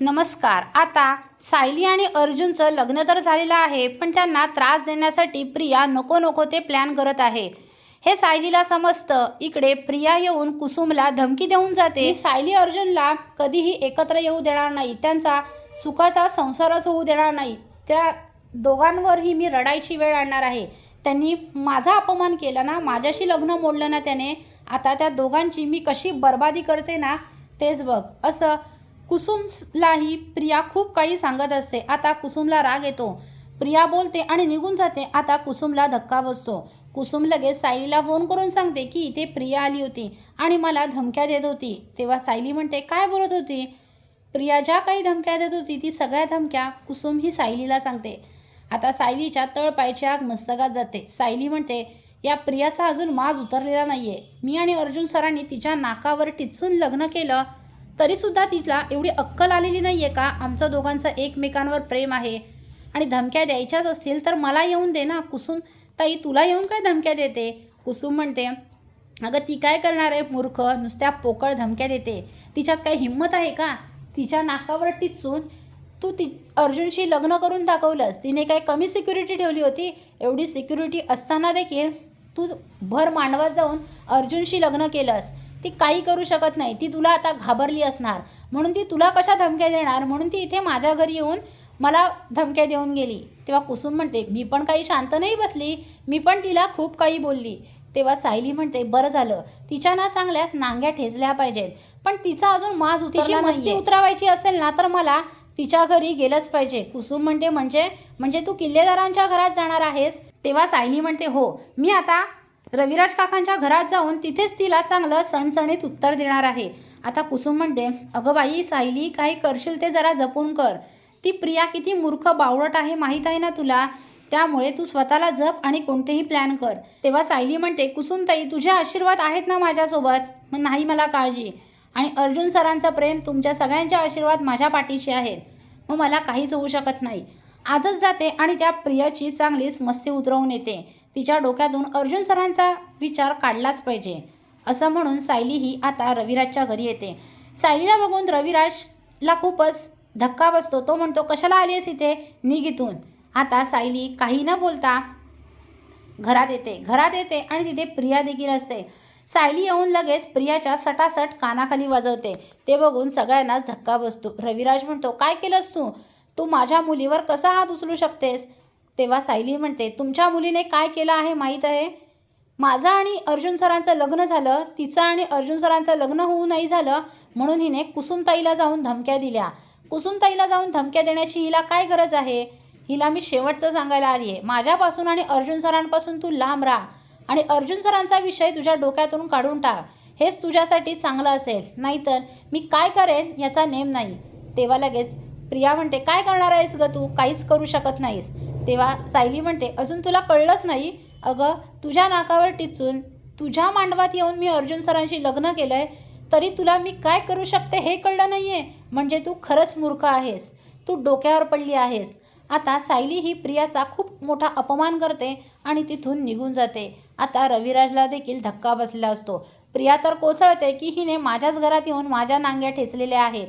नमस्कार. आता सायली आणि अर्जुनचं लग्न तर झालेलं आहे पण त्यांना त्रास देण्यासाठी प्रिया नको नको ते प्लॅन करत आहे. हे सायलीला समजतं. इकडे प्रिया येऊन कुसुमला धमकी देऊन जाते. सायली अर्जुनला कधीही एकत्र येऊ देणार नाही. त्यांचा सुखाचा संसारच होऊ देणार नाही. त्या दोघांवरही मी रडायची वेळ आणणार आहे. त्यांनी माझा अपमान केला ना माझ्याशी लग्न मोडलं ना त्याने आता त्या दोघांची मी कशी बर्बादी करते ना तेच बघ. असं कुसुमलाही प्रिया खूप काही सांगत असते. आता कुसुमला राग येतो. प्रिया बोलते आणि निघून जाते. आता कुसुमला धक्का बसतो. कुसुम लगेच सायलीला फोन करून सांगते की इथे प्रिया आली होती आणि मला धमक्या देत होती. तेव्हा सायली म्हणते काय बोलत होती? प्रिया ज्या काही धमक्या देत होती ती सगळ्या धमक्या कुसुम ही सायलीला सांगते. आता सायलीच्या तळपायची आग मस्तकात जाते. सायली म्हणते या प्रियाचा अजून माज उतरलेला नाहीये. मी आणि अर्जुन सरांनी तिच्या नाकावर टिचून लग्न केलं. तरीसुद्धा तिला एवढी अक्कल आलेली नाही आहे का? आमचं दोघांचं एकमेकांवर प्रेम आहे. आणि धमक्या द्यायच्याच असतील तर मला येऊन दे ना कुसुम. ताई तुला येऊन काय धमक्या देते? कुसुम म्हणते अगं ती काय करणार आहे मूर्ख? नुसत्या पोकळ धमक्या देते. तिच्यात काही हिंमत आहे का? तिच्या नाकावर टिचून तू ती अर्जुनशी लग्न करून दाखवलंस. तिने काय कमी सिक्युरिटी ठेवली होती? एवढी सिक्युरिटी असताना देखील तू भर मांडवात जाऊन अर्जुनशी लग्न केलंस. ती काही करू शकत नाही. ती तुला आता घाबरली असणार. म्हणून ती तुला कशा धमक्या देणार? म्हणून ती इथे माझ्या घरी येऊन मला धमक्या देऊन गेली. तेव्हा कुसुम म्हणते मी पण काही शांत नाही बसली. मी पण तिला खूप काही बोलली. तेव्हा सायली म्हणते बरं झालं. तिच्या ना चांगल्याच नांग्या ठेचल्या पाहिजेत. पण तिचा अजून माज तिची मस्ती उतरवायची असेल ना तर मला तिच्या घरी गेलंच पाहिजे. कुसुम म्हणते म्हणजे? म्हणजे तू किल्लेदारांच्या घरात जाणार आहेस? तेव्हा सायली म्हणते हो. मी आता रविराज काकांच्या घरात जाऊन तिथेच तिला चांगलं सणसणीत उत्तर देणार आहे. आता कुसुम म्हणते अगं बाई सायली काही करशील ते जरा जपून कर. ती प्रिया किती मूर्ख बावळट आहे माहीत आहे ना तुला? त्यामुळे तू स्वतःला जप आणि कोणतेही प्लॅन कर. तेव्हा सायली म्हणते कुसुमताई तुझे आशीर्वाद आहेत ना माझ्यासोबत? मग नाही मला काळजी. आणि अर्जुन सरांचं प्रेम तुमच्या सगळ्यांचे आशीर्वाद माझ्या पाठीशी आहेत. मग मला काहीच होऊ शकत नाही. आजच जाते आणि त्या प्रियाची चांगलीच मस्ती उतरवून येते. तिच्या डोक्यातून अर्जुन सरांचा विचार काढलाच पाहिजे. असं म्हणून सायली ही आता रविराजच्या घरी येते. सायलीला बघून रविराजला खूपच धक्का बसतो. तो म्हणतो कशाला आली आहेस इथे? निघ इथून आता सायली काही न बोलता घरात येते. घरात येते आणि तिथे प्रिया देखील असते. सायली येऊन लगेच प्रियाच्या सटासट कानाखाली वाजवते. ते बघून सगळ्यांनाच धक्का बसतो. रविराज म्हणतो काय केलंस तू? तू माझ्या मुलीवर कसा हात उचलू शकतेस? तेव्हा सायली म्हणते तुमच्या मुलीने काय केलं आहे माहीत आहे? माझं आणि अर्जुन सरांचं लग्न झालं तिचं आणि अर्जुन सरांचं लग्न होऊ नाही झालं म्हणून हिने कुसुमताईला जाऊन धमक्या दिल्या. कुसुमताईला जाऊन धमक्या देण्याची हिला काय गरज आहे? हिला मी शेवटचं सांगायला आली आहे. माझ्यापासून आणि अर्जुन सरांपासून तू लांब राहा आणि अर्जुन सरांचा विषय तुझ्या डोक्यातून काढून टाक. हेच तुझ्यासाठी चांगलं असेल. नाहीतर मी काय करेन याचा नेम नाही. तेव्हा लगेच प्रिया म्हणते काय करणार आहेस ग तू? काहीच करू शकत नाहीस. तेव्हा सायली म्हणते अजून तुला कळलंच नाही? अगं तुझ्या नाकावर टिचून तुझ्या मांडवात येऊन मी अर्जुन सरांशी लग्न केलं आहे तरी तुला मी काय करू शकते हे कळलं नाही आहे म्हणजे तू खरंच मूर्ख आहेस. तू डोक्यावर पडली आहेस. आता सायली ही प्रियाचा खूप मोठा अपमान करते आणि तिथून निघून जाते. आता रविराजला देखील धक्का बसला असतो. प्रिया तर कोसळते की हिने माझ्याच घरात येऊन माझ्या नांग्या ठेचलेल्या आहेत.